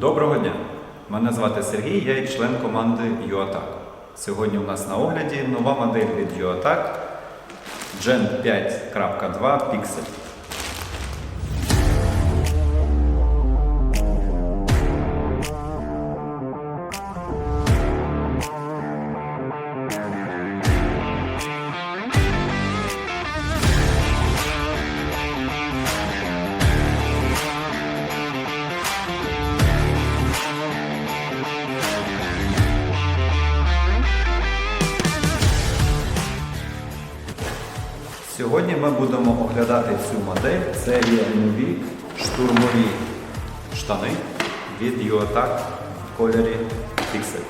Доброго дня! Мене звати Сергій, я є член команди UATAC. Сьогодні у нас на огляді нова модель від UATAC Gen 5.2 Pixel. Сьогодні ми будемо оглядати цю модель. Це є нові штурмові штани від UATAC в кольорі Pixel.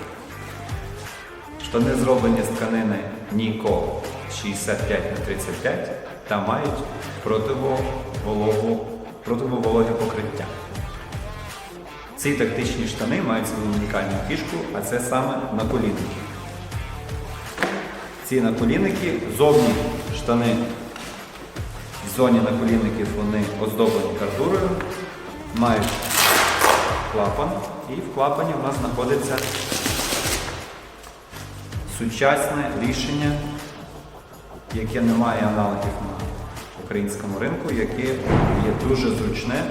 Штани зроблені з тканини Nico 65 на 35 та мають противовологу, противовологе покриття. Ці тактичні штани мають свою унікальну фішку, а це саме наколінники. Ці наколінники зовні штани в зоні наколінників вони оздоблені кардурою, мають клапан, і в клапані у нас знаходиться сучасне рішення, яке не має аналогів на українському ринку, яке є дуже зручне.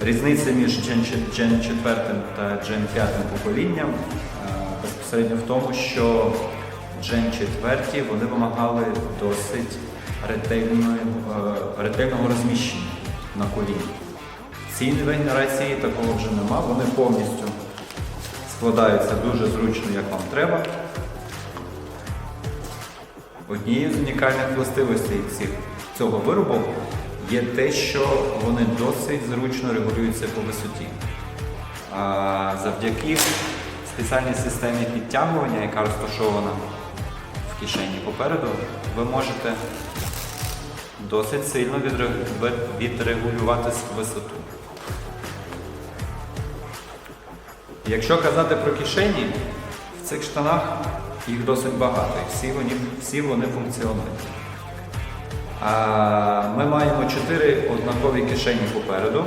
Різниця між Gen 4 та Gen 5 поколінням е, безпосередньо в тому, що Gen 4 вони вимагали досить ретельної, е, ретельного розміщення на коліні. В цій генерації такого вже нема, вони повністю складаються дуже зручно, як вам треба. Однією з унікальних властивостей цих, цього виробу є те, що вони досить зручно регулюються по висоті. А завдяки спеціальній системі підтягування, яка розташована в кишені попереду, ви можете досить сильно відрегулювати висоту. Якщо казати про кишені, в цих штанах їх досить багато, і всі вони, всі вони функціонують. А, ми маємо чотири однакові кишені попереду.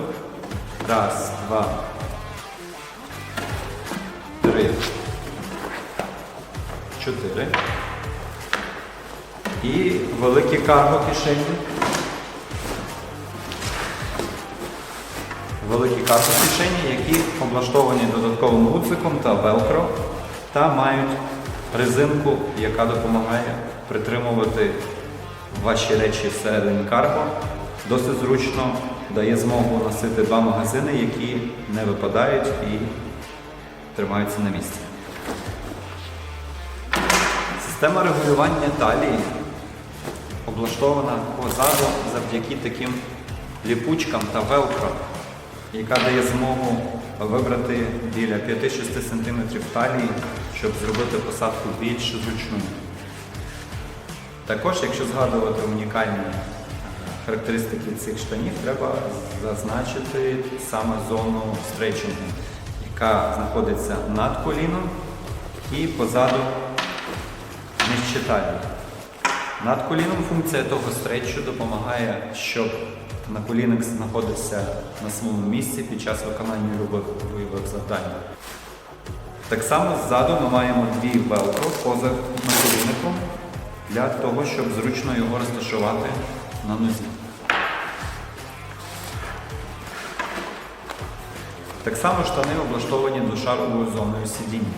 Раз, два, три, чотири. І великі карго кишені. Великі карго кишені, які облаштовані додатковим гудзиком та велкро, та мають резинку, яка допомагає притримувати ваші речі всередині карго. Досить зручно дає змогу носити два магазини, які не випадають і тримаються на місці. Система регулювання талії облаштована позаду завдяки таким ліпучкам та велкро, яка дає змогу вибрати біля 5-6 см талії, щоб зробити посадку більш зручною. Також, якщо згадувати унікальні е, характеристики цих штанів, треба зазначити саме зону стрейчингу, яка знаходиться над коліном і позаду нижче талії. Над коліном функція того стрейчу допомагає, щоб наколінник знаходився на своєму місці під час виконання любих бойових завдань. Так само ззаду ми маємо дві велкро поза наколінником для того, щоб зручно його розташувати на нозі. Так само штани облаштовані двошаровою зоною сидіння.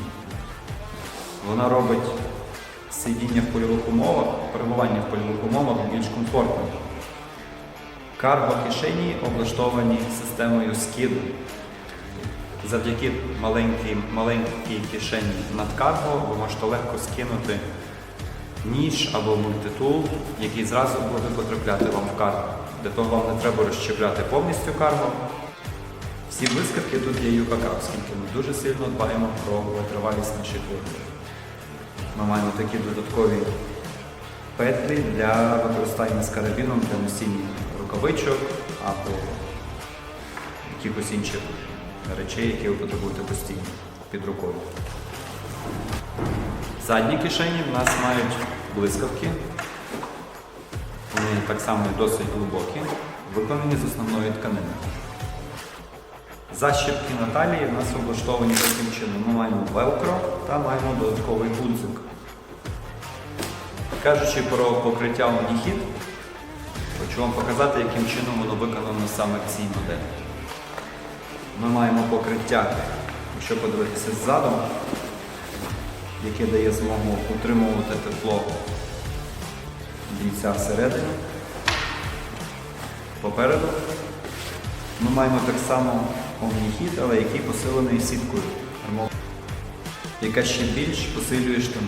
Вона робить сидіння в польових умовах, перебування в польових умовах більш комфортним. Карго кишені облаштовані системою скиду. Завдяки маленькій, маленькій кишені над карго ви можете легко скинути ніж або мультитул, який зразу буде потрапляти вам в карго. Для того вам не треба розчіпляти повністю карго. Всі блискавки тут є ЮКК, оскільки ми дуже сильно дбаємо про витривалість наших виробів. Ми маємо такі додаткові петлі для використання з карабіном для носіння рукавичок або якихось інших речей, які ви потребуєте постійно під рукою. Задні кишені в нас мають блискавки. Вони так само досить глибокі, виконані з основної тканини. Защіпки на талії в нас облаштовані таким чином. Ми маємо велкро та маємо додатковий гудзик. Кажучи про покриття уніхід, хочу вам показати, яким чином воно виконано саме в цій моделі. Ми маємо покриття, якщо подивитися ззаду, яке дає змогу утримувати тепло бійця всередині. Попереду ми маємо так само omni-хід, але який посилений сіткою, яка ще більш посилює штани.